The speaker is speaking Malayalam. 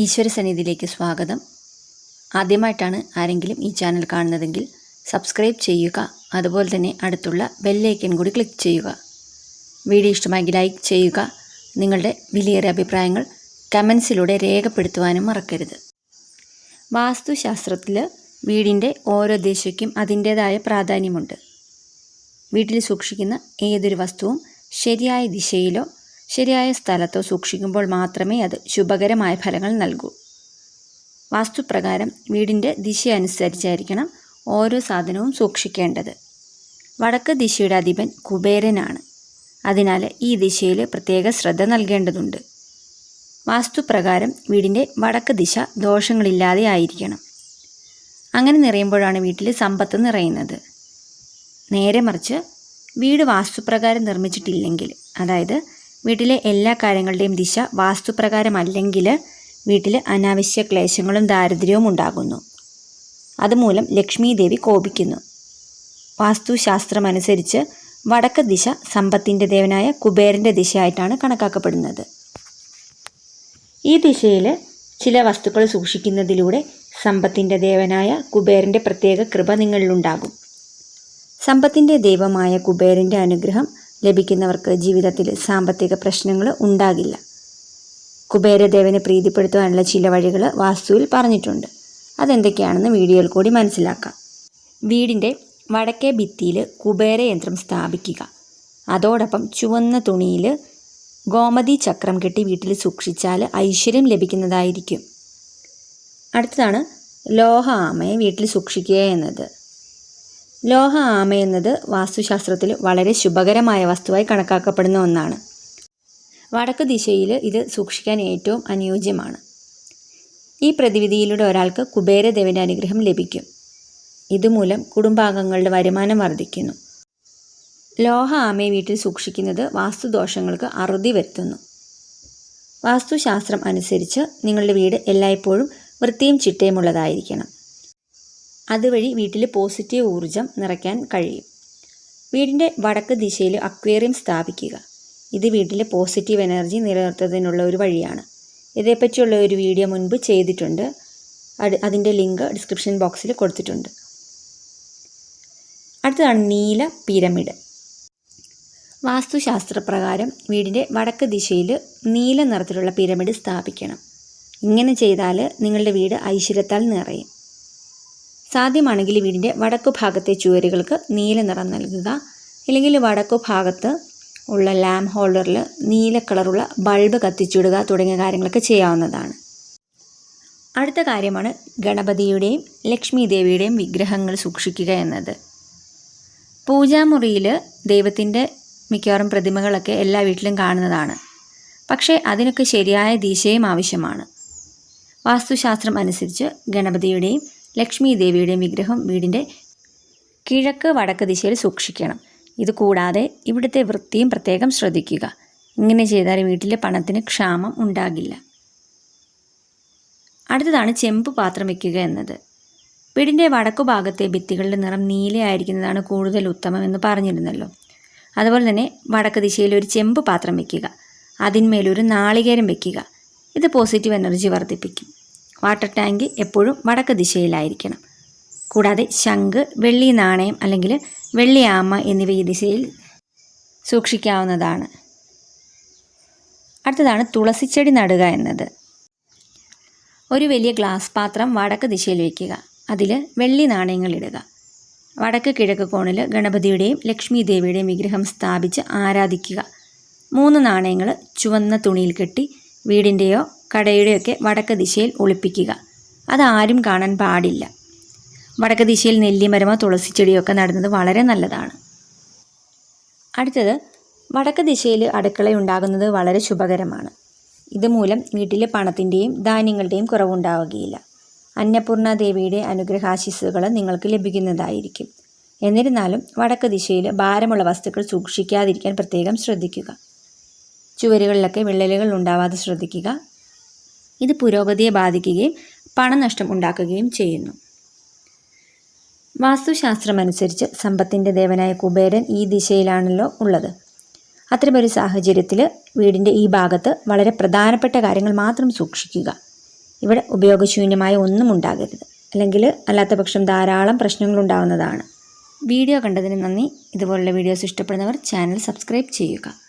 ഈശ്വര സന്നിധിയിലേക്ക് സ്വാഗതം. ആദ്യമായിട്ടാണ് ആരെങ്കിലും ഈ ചാനൽ കാണുന്നതെങ്കിൽ സബ്സ്ക്രൈബ് ചെയ്യുക അതുപോലെ തന്നെ അടുത്തുള്ള ബെല്ലൈക്കൻ കൂടി ക്ലിക്ക് ചെയ്യുക. വീഡിയോ ഇഷ്ടമായെങ്കിൽ ലൈക്ക് ചെയ്യുക നിങ്ങളുടെ വിലയേറിയ അഭിപ്രായങ്ങൾ കമൻസിലൂടെ രേഖപ്പെടുത്തുവാനും മറക്കരുത്. വാസ്തുശാസ്ത്രത്തിൽ വീടിന്റെ ഓരോ ദിശയ്ക്കും അതിന്റേതായ പ്രാധാന്യമുണ്ട്. വീട്ടിൽ സൂക്ഷിക്കുന്ന ഏതൊരു വസ്തുവും ശരിയായ ദിശയിലോ ശരിയായ സ്ഥലത്തോ സൂക്ഷിക്കുമ്പോൾ മാത്രമേ അത് ശുഭകരമായ ഫലങ്ങൾ നൽകൂ. വാസ്തുപ്രകാരം വീടിന്റെ ദിശ അനുസരിച്ചായിരിക്കണം ഓരോ സാധനവും സൂക്ഷിക്കേണ്ടത്. വടക്ക് ദിശയുടെ അധിപൻ കുബേരനാണ്. അതിനാൽ ഈ ദിശയിൽ പ്രത്യേക ശ്രദ്ധ നൽകേണ്ടതുണ്ട്. വാസ്തുപ്രകാരം വീടിന്റെ വടക്ക് ദിശ ദോഷങ്ങളില്ലാതെ ആയിരിക്കണം. അങ്ങനെ നിറയുമ്പോഴാണ് വീട്ടിൽ സമ്പത്ത് നിറയുന്നത്. നേരെ മറിച്ച് വീട് വാസ്തുപ്രകാരം നിർമ്മിച്ചിട്ടില്ലെങ്കിൽ അതായത് വീട്ടിലെ എല്ലാ കാര്യങ്ങളുടെയും ദിശ വാസ്തുപ്രകാരമല്ലെങ്കിൽ വീട്ടിൽ അനാവശ്യ ക്ലേശങ്ങളും ദാരിദ്ര്യവും ഉണ്ടാകുന്നു. അതുമൂലം ലക്ഷ്മി ദേവി കോപിക്കുന്നു. വാസ്തുശാസ്ത്രമനുസരിച്ച് വടക്ക് ദിശ സമ്പത്തിന്റെ ദേവനായ കുബേരന്റെ ദിശയായിട്ടാണ് കണക്കാക്കപ്പെടുന്നത്. ഈ ദിശയിൽ ചില വസ്തുക്കൾ സൂക്ഷിക്കുന്നതിലൂടെ സമ്പത്തിന്റെ ദേവനായ കുബേരന്റെ പ്രത്യേക കൃപ നിങ്ങളിലുണ്ടാകും. സമ്പത്തിന്റെ ദൈവമായ കുബേരന്റെ അനുഗ്രഹം ലഭിക്കുന്നവർക്ക് ജീവിതത്തിൽ സാമ്പത്തിക പ്രശ്നങ്ങൾ ഉണ്ടാകില്ല. കുബേരദേവനെ പ്രീതിപ്പെടുത്തുവാനുള്ള ചില വഴികൾ വാസ്തുവിൽ പറഞ്ഞിട്ടുണ്ട്. അതെന്തൊക്കെയാണെന്ന് വീഡിയോയിൽ കൂടി മനസ്സിലാക്കാം. വീടിന്റെ വടക്കേ ഭിത്തിയിൽ കുബേര യന്ത്രം സ്ഥാപിക്കുക. അതോടൊപ്പം ചുവന്ന തുണിയിൽ ഗോമതി ചക്രം കെട്ടി വീട്ടിൽ സൂക്ഷിച്ചാൽ ഐശ്വര്യം ലഭിക്കുന്നതായിരിക്കും. അടുത്തതാണ് ലോഹ ആമയെ വീട്ടിൽ സൂക്ഷിക്കുക എന്നത്. ലോഹ ആമ എന്നത് വാസ്തുശാസ്ത്രത്തിൽ വളരെ ശുഭകരമായ വസ്തുവായി കണക്കാക്കപ്പെടുന്ന ഒന്നാണ്. വടക്ക് ദിശയിൽ ഇത് സൂക്ഷിക്കാൻ ഏറ്റവും അനുയോജ്യമാണ്. ഈ പ്രതിവിധിയിലൂടെ ഒരാൾക്ക് കുബേരദേവന്റെ അനുഗ്രഹം ലഭിക്കും. ഇതുമൂലം കുടുംബാംഗങ്ങളുടെ വരുമാനം വർദ്ധിക്കുന്നു. ലോഹ ആമയെ വീട്ടിൽ സൂക്ഷിക്കുന്നത് വാസ്തുദോഷങ്ങൾക്ക് അറുതി വരുത്തുന്നു. വാസ്തുശാസ്ത്രം അനുസരിച്ച് നിങ്ങളുടെ വീട് എല്ലായ്പ്പോഴും വൃത്തിയും ചിട്ടയുമുള്ളതായിരിക്കണം. അതുവഴി വീട്ടിൽ പോസിറ്റീവ് ഊർജം നിറയ്ക്കാൻ കഴിയും. വീടിന്റെ വടക്ക് ദിശയിൽ അക്വേറിയം സ്ഥാപിക്കുക. ഇത് വീട്ടിലെ പോസിറ്റീവ് എനർജി നിലനിർത്തുന്നതിനുള്ള ഒരു വഴിയാണ്. ഇതേപ്പറ്റിയുള്ള ഒരു വീഡിയോ മുൻപ് ചെയ്തിട്ടുണ്ട്. അത് അതിന്റെ ലിങ്ക് ഡിസ്ക്രിപ്ഷൻ ബോക്സിൽ കൊടുത്തിട്ടുണ്ട്. അടുത്തതാണ് നീല പിരമിഡ്. വാസ്തുശാസ്ത്രപ്രകാരം വീടിന്റെ വടക്ക് ദിശയിൽ നീല നിറത്തിലുള്ള പിരമിഡ് സ്ഥാപിക്കണം. ഇങ്ങനെ ചെയ്താൽ നിങ്ങളുടെ വീട് ഐശ്വര്യത്താൽ നിറയും. സാധ്യമാണെങ്കിൽ വീടിന്റെ വടക്കു ഭാഗത്തെ ചുവരുകൾക്ക് നീല നിറം നൽകുക. അല്ലെങ്കിൽ വടക്കു ഭാഗത്ത് ഉള്ള ലാമ്പ് ഹോൾഡറിൽ നീല കളറുള്ള ബൾബ് കത്തിച്ചിടുക തുടങ്ങിയ കാര്യങ്ങളൊക്കെ ചെയ്യാവുന്നതാണ്. അടുത്ത കാര്യമാണ് ഗണപതിയുടെയും ലക്ഷ്മി ദേവിയുടെയും വിഗ്രഹങ്ങൾ സൂക്ഷിക്കുക എന്നത്. പൂജാമുറിയിൽ ദൈവത്തിന്റെ മിക്കവാറും പ്രതിമകളൊക്കെ എല്ലാ വീട്ടിലും കാണുന്നതാണ്. പക്ഷേ അതിനൊക്കെ ശരിയായ ദിശയും ആവശ്യമാണ്. വാസ്തുശാസ്ത്രം അനുസരിച്ച് ഗണപതിയുടെയും ലക്ഷ്മി ദേവിയുടെ വിഗ്രഹം വീടിന്റെ കിഴക്ക് വടക്ക് ദിശയിൽ സൂക്ഷിക്കണം. ഇത് കൂടാതെ ഇവിടുത്തെ വൃത്തിയും പ്രത്യേകം ശ്രദ്ധിക്കുക. ഇങ്ങനെ ചെയ്താൽ വീട്ടിലെ പണത്തിന് ക്ഷാമം ഉണ്ടാകില്ല. അടുത്തതാണ് ചെമ്പ് പാത്രം വയ്ക്കുക എന്നത്. വീടിന്റെ വടക്കു ഭാഗത്തെ ഭിത്തികളുടെ നിറം നീലയായിരിക്കുന്നതാണ് കൂടുതൽ ഉത്തമം എന്ന് പറഞ്ഞിരുന്നല്ലോ. അതുപോലെ തന്നെ വടക്ക് ദിശയിൽ ഒരു ചെമ്പ് പാത്രം വയ്ക്കുക. അതിന്മേലൊരു നാളികേരം വയ്ക്കുക. ഇത് പോസിറ്റീവ് എനർജി വർദ്ധിപ്പിക്കും. വാട്ടർ ടാങ്ക് എപ്പോഴും വടക്ക് ദിശയിലായിരിക്കണം. കൂടാതെ ശംഖ് വെള്ളി നാണയം അല്ലെങ്കിൽ വെള്ളി ആമ എന്നിവ ഈ ദിശയിൽ സൂക്ഷിക്കാവുന്നതാണ്. അടുത്തതാണ് തുളസിച്ചെടി നടുക എന്നത്. ഒരു വലിയ ഗ്ലാസ് പാത്രം വടക്ക് ദിശയിൽ വയ്ക്കുക. അതിൽ വെള്ളി നാണയങ്ങൾ ഇടുക. വടക്ക് കിഴക്ക് കോണിൽ ഗണപതിയുടെയും ലക്ഷ്മി ദേവിയുടെയും വിഗ്രഹം സ്ഥാപിച്ച് ആരാധിക്കുക. മൂന്ന് നാണയങ്ങൾ ചുവന്ന തുണിയിൽ കെട്ടി വീടിന്റെയോ കടയുടെയൊക്കെ വടക്ക് ദിശയിൽ ഒളിപ്പിക്കുക. അതാരും കാണാൻ പാടില്ല. വടക്ക് ദിശയിൽ നെല്ലിമരമോ തുളസിച്ചെടിയോ ഒക്കെ നടുന്നത് വളരെ നല്ലതാണ്. അടുത്തത് വടക്ക് ദിശയിൽ അടുക്കള ഉണ്ടാകുന്നത് വളരെ ശുഭകരമാണ്. ഇതുമൂലം വീട്ടിലെ പണത്തിന്റെയും ധാന്യങ്ങളുടെയും കുറവുണ്ടാവുകയില്ല. അന്നപൂർണ ദേവിയുടെ അനുഗ്രഹാശിസ്സുകൾ നിങ്ങൾക്ക് ലഭിക്കുന്നതായിരിക്കും. എന്നിരുന്നാലും വടക്ക് ദിശയിൽ ഭാരമുള്ള വസ്തുക്കൾ സൂക്ഷിക്കാതിരിക്കാൻ പ്രത്യേകം ശ്രദ്ധിക്കുക. ചുവരുകളിലൊക്കെ വിള്ളലുകൾ ഉണ്ടാവാതെ ശ്രദ്ധിക്കുക. ഇത് പുരോഗതിയെ ബാധിക്കുകയും പണനഷ്ടം ഉണ്ടാക്കുകയും ചെയ്യുന്നു. വാസ്തുശാസ്ത്രമനുസരിച്ച് സമ്പത്തിന്റെ ദേവനായ കുബേരൻ ഈ ദിശയിലാണല്ലോ ഉള്ളത്. അത്തരമൊരു സാഹചര്യത്തിൽ വീടിന്റെ ഈ ഭാഗത്ത് വളരെ പ്രധാനപ്പെട്ട കാര്യങ്ങൾ മാത്രം സൂക്ഷിക്കുക. ഇവിടെ ഉപയോഗശൂന്യമായ ഒന്നും ഉണ്ടാകരുത്. അല്ലെങ്കിൽ അല്ലാത്ത പക്ഷം ധാരാളം പ്രശ്നങ്ങളുണ്ടാകുന്നതാണ് വീഡിയോ കണ്ടതിന് നന്ദി. ഇതുപോലുള്ള വീഡിയോസ് ഇഷ്ടപ്പെടുന്നവർ ചാനൽ സബ്സ്ക്രൈബ് ചെയ്യുക.